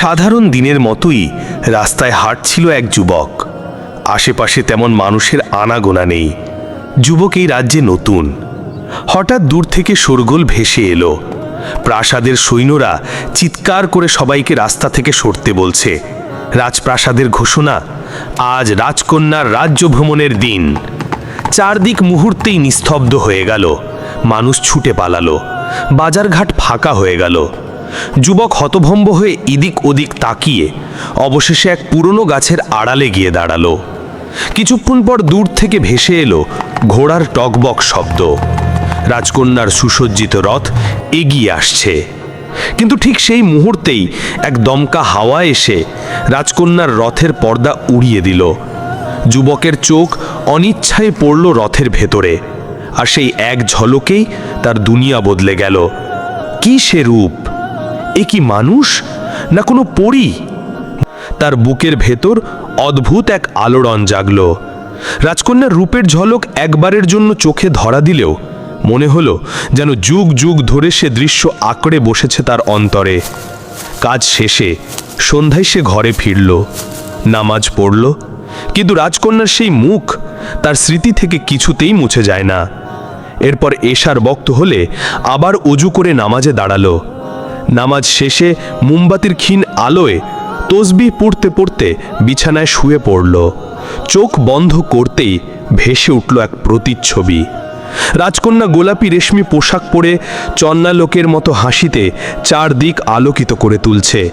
সাধারণ দিনের মতোই রাস্তায় হাঁটছিল এক যুবক। আশেপাশে তেমন মানুষের আনাগোনা নেই। যুবক এই রাজ্যে নতুন। হঠাৎ দূর থেকে শোরগোল ভেসে এলো। প্রাসাদের সৈন্যরা চিৎকার করে সবাইকে রাস্তা থেকে সরতে বলছে। রাজপ্রাসাদের ঘোষণা, আজ রাজকন্যার রাজ্য ভ্রমণের দিন। চারদিক মুহূর্তেই নিস্তব্ধ হয়ে গেল। মানুষ ছুটে পালালো। বাজারঘাট ফাঁকা হয়ে গেল। যুবক হতভম্ব হয়ে ইদিক ওদিক তাকিয়ে অবশেষে এক পুরনো গাছের আড়ালে গিয়ে দাঁড়াল। কিছুক্ষণ পর দূর থেকে ভেসে এলো ঘোড়ার টকবক শব্দ। রাজকন্যার সুসজ্জিত রথ এগিয়ে আসছে। কিন্তু ঠিক সেই মুহূর্তেই এক দমকা হাওয়া এসে রাজকন্যার রথের পর্দা উড়িয়ে দিল। যুবকের চোখ অনিচ্ছায় পড়ল রথের ভেতরে। আর সেই এক ঝলকেই তার দুনিয়া বদলে গেল। কি সে রূপ? এ কি মানুষ না কোনো পরী? তার বুকের ভেতর অদ্ভুত এক আলোড়ন জাগল। রাজকন্যার রূপের ঝলক একবারের জন্য চোখে ধরা দিলেও মনে হলো যেন যুগ যুগ ধরে সে দৃশ্য আঁকড়ে বসেছে তার অন্তরে। কাজ শেষে সন্ধ্যায় সে ঘরে ফিরল। নামাজ পড়ল, কিন্তু রাজকন্যার সেই মুখ তার স্মৃতি থেকে কিছুতেই মুছে যায় না। এরপর এশার বক্ত হলে আবার অজু করে নামাজে দাঁড়াল। নামাজ শেষে মোমবাতির ক্ষীণ আলোয় তসবি পড়তে পড়তে বিছানায় শুয়ে পড়ল। চোখ বন্ধ করতেই ভেসে উঠল এক প্রতিচ্ছবি। রাজকন্যা গোলাপি রেশমি পোশাক পরে চন্না লোকের মতো হাসিতে চারদিক আলোকিত করে তুলছে।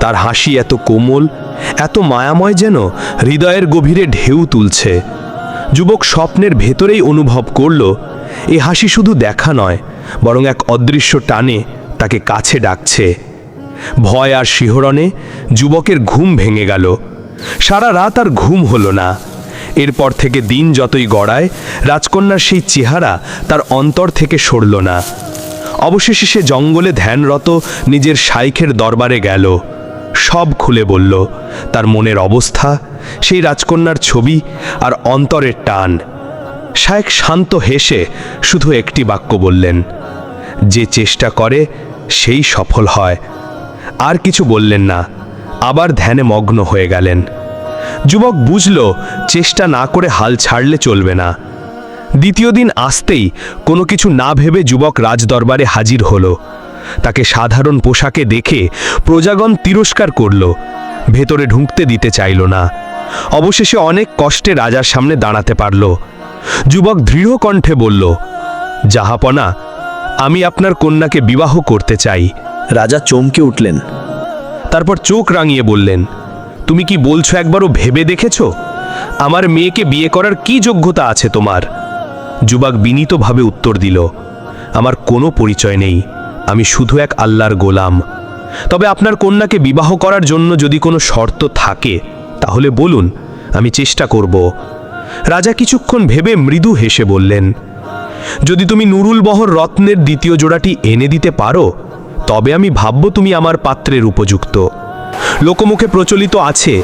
তার হাসি এত কোমল, এত মায়াময় যেন হৃদয়ের গভীরে ঢেউ তুলছে। যুবক স্বপ্নের ভেতরেই অনুভব করল, এ হাসি শুধু দেখা নয়, বরং এক অদৃশ্য টানে তাকে কাছে ডাকছে। ভয় আর শিহরণে যুবকের ঘুম ভেঙে গেল। সারা রাত আর ঘুম হলো না। এরপর থেকে দিন যতই গড়ায়, রাজকন্যার সেই চেহারা তার অন্তর থেকে সরল না। অবশেষে সে জঙ্গলে ধ্যানরত নিজের শাইখের দরবারে গেল। সব খুলে বলল, তার মনের অবস্থা, সেই রাজকন্যার ছবি আর অন্তরের টান। শায়েক শান্ত হেসে শুধু একটি বাক্য বললেন, যে চেষ্টা করে সেই সফল হয়। আর কিছু বললেন না। আবার ধ্যানে মগ্ন হয়ে গেলেন। যুবক বুঝল, চেষ্টা না করে হাল ছাড়লে চলবে না। দ্বিতীয় দিন আসতেই কোনো কিছু না ভেবে যুবক রাজদরবারে হাজির হল। তাকে সাধারণ পোশাকে দেখে প্রজাগণ তিরস্কার করল। ভেতরে ঢুকতে দিতে চাইল না। অবশেষে অনেক কষ্টে রাজার সামনে দাঁড়াতে পারল। যুবক দৃঢ় কণ্ঠে বলল জাহাপনা আমি আপনার কন্যাকে বিবাহ করতে চাই। রাজা চমকে উঠলেন। তারপর চোখ রাঙিয়ে বললেন তুমি কি বলছো একবারও ভেবে দেখেছ? আমার মেয়েকে বিয়ে করার কি যোগ্যতা আছে তোমার? যুবক বিনীতভাবে উত্তর দিল আমার কোনো পরিচয় নেই। আমি শুধু এক আল্লাহর গোলাম। তবে আপনার কন্যাকে বিবাহ করার জন্য যদি কোনো শর্ত থাকে তাহলে বলুন আমি চেষ্টা করব। রাজা কিছুক্ষণ ভেবে মৃদু হেসে বললেন যদি তুমি নুরুল বহর রত্নের দ্বিতীয় জোড়াটি এনে দিতে পারো, তবে আমি ভাবব তুমি আমার পাত্রের উপযুক্ত। লোকমুখে প্রচলিত আছে,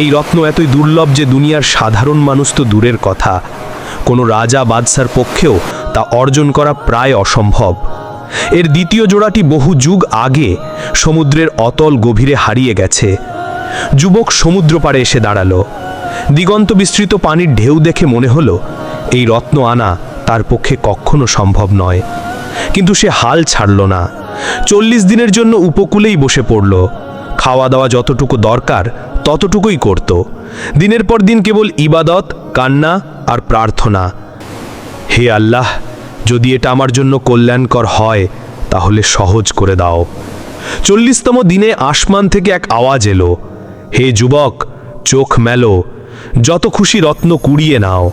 এই রত্ন এতই দুর্লভ যে দুনিয়ার সাধারণ মানুষ তো দূরের কথা। কোনো রাজা বাদশার পক্ষেও তা অর্জন করা প্রায় অসম্ভব। এর দ্বিতীয় জোড়াটি বহু যুগ আগে সমুদ্রের অতল গভীরে হারিয়ে গেছে। যুবক সমুদ্র পাড়ে এসে দাঁড়াল। দিগন্ত বিস্তৃত পানির ঢেউ দেখে মনে হলো, এই রত্ন আনা তার পক্ষে কখনো সম্ভব নয়। কিন্তু সে হাল ছাড়ল না। চল্লিশ দিনের জন্য উপকূলেই বসে পড়ল। খাওয়া দাওয়া যতটুকু দরকার, ততটুকুই করত। দিনের পর দিন কেবল ইবাদত, কান্না আর প্রার্থনা। হে আল্লাহ, যদি এটা আমার জন্য কল্যাণকর হয়, তাহলে সহজ করে দাও। চল্লিশতম দিনে আসমান থেকে এক আওয়াজ এলো। হে যুবক, চোখ মেলো। যত খুশি রত্ন কুড়িয়ে নাও।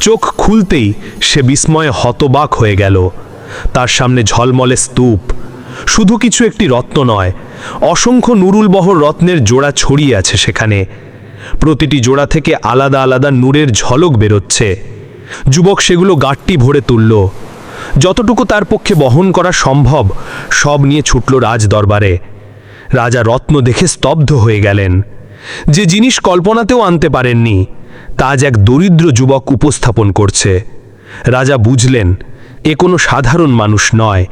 চোখ খুলতেই সে বিস্ময়ে হতবাক হয়ে গেল। তার সামনে ঝলমলে স্তূপ। শুধু কিছু একটি রত্ন নয়, অসংখ্য নুরুলবহর রত্নের জোড়া ছড়িয়ে আছে সেখানে। প্রতিটি জোড়া থেকে আলাদা আলাদা নূরের ঝলক বেরোচ্ছে। যুবক সেগুলো গাঁটটি ভরে তুলল। যতটুকু তার পক্ষে বহন করা সম্ভব, সব নিয়ে ছুটল রাজ দরবারে রাজা রত্ন দেখে স্তব্ধ হয়ে গেলেন। যে জিনিস কল্পনাতেও আনতে পারেননি তা আজ এক দরিদ্র যুবক উপস্থাপন করছে। রাজা বুঝলেন, এ কোনো সাধারণ মানুষ নয়।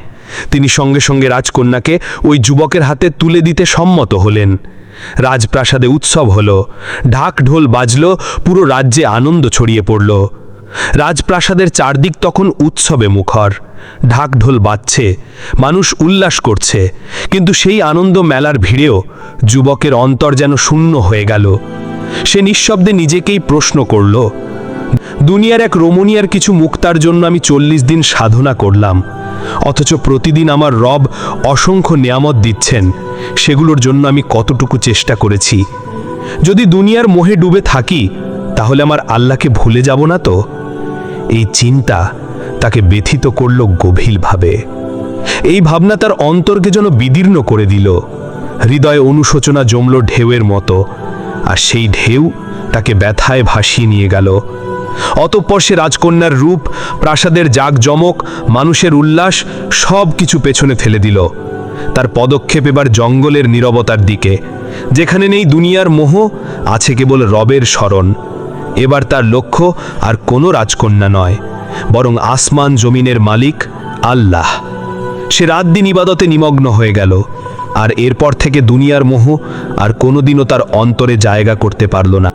তিনি সঙ্গে সঙ্গে রাজকন্যাকে ওই যুবকের হাতে তুলে দিতে সম্মত হলেন। রাজপ্রাসাদে উৎসব হলো, ঢাক ঢোল বাজল, পুরো রাজ্যে আনন্দ ছড়িয়ে পড়ল। রাজপ্রাসাদের চারদিক তখন উৎসবে মুখর। ঢাক ঢোল বাজছে, মানুষ উল্লাস করছে, কিন্তু সেই আনন্দ মেলার ভিড়েও যুবকের অন্তর যেন শূন্য হয়ে গেল। সে নিঃশব্দে নিজেকেই প্রশ্ন করল, দুনিয়ার এক রমণীয়ার কিছু মুক্তার জন্য আমি চল্লিশ দিন সাধনা করলাম, অথচ প্রতিদিন আমার রব অসংখ্য নিয়ামত দিচ্ছেন, সেগুলোর জন্য আমি কতটুকু চেষ্টা করেছি। যদি দুনিয়ার মোহে ডুবে থাকি, তাহলে আমার আল্লাহকে ভুলে যাব না তো? এই চিন্তা তাকে ব্যথিত করল গভীরভাবে। এই ভাবনা তার অন্তরকে যেন বিদীর্ণ করে দিল। হৃদয়ে অনুশোচনা জমল ঢেউয়ের মতো। আর সেই ঢেউ তাকে ব্যথায় ভাসিয়ে নিয়ে গেল। অতঃপর সে রাজকন্যার রূপ, প্রাসাদের জাঁকজমক, মানুষের উল্লাস সব কিছু পেছনে ফেলে দিল। তার পদক্ষেপ এবার জঙ্গলের নীরবতার দিকে। যেখানে নেই দুনিয়ার মোহ, আছে কেবল রবের স্মরণ। এবার তার লক্ষ্য আর কোনো রাজকন্যা নয়, বরং আসমান জমিনের মালিক আল্লাহ। সে রাত দিন ইবাদতে নিমগ্ন হয়ে গেল। আর এরপর থেকে দুনিয়ার মোহ আর কোনোদিনও তার অন্তরে জায়গা করতে পারল না।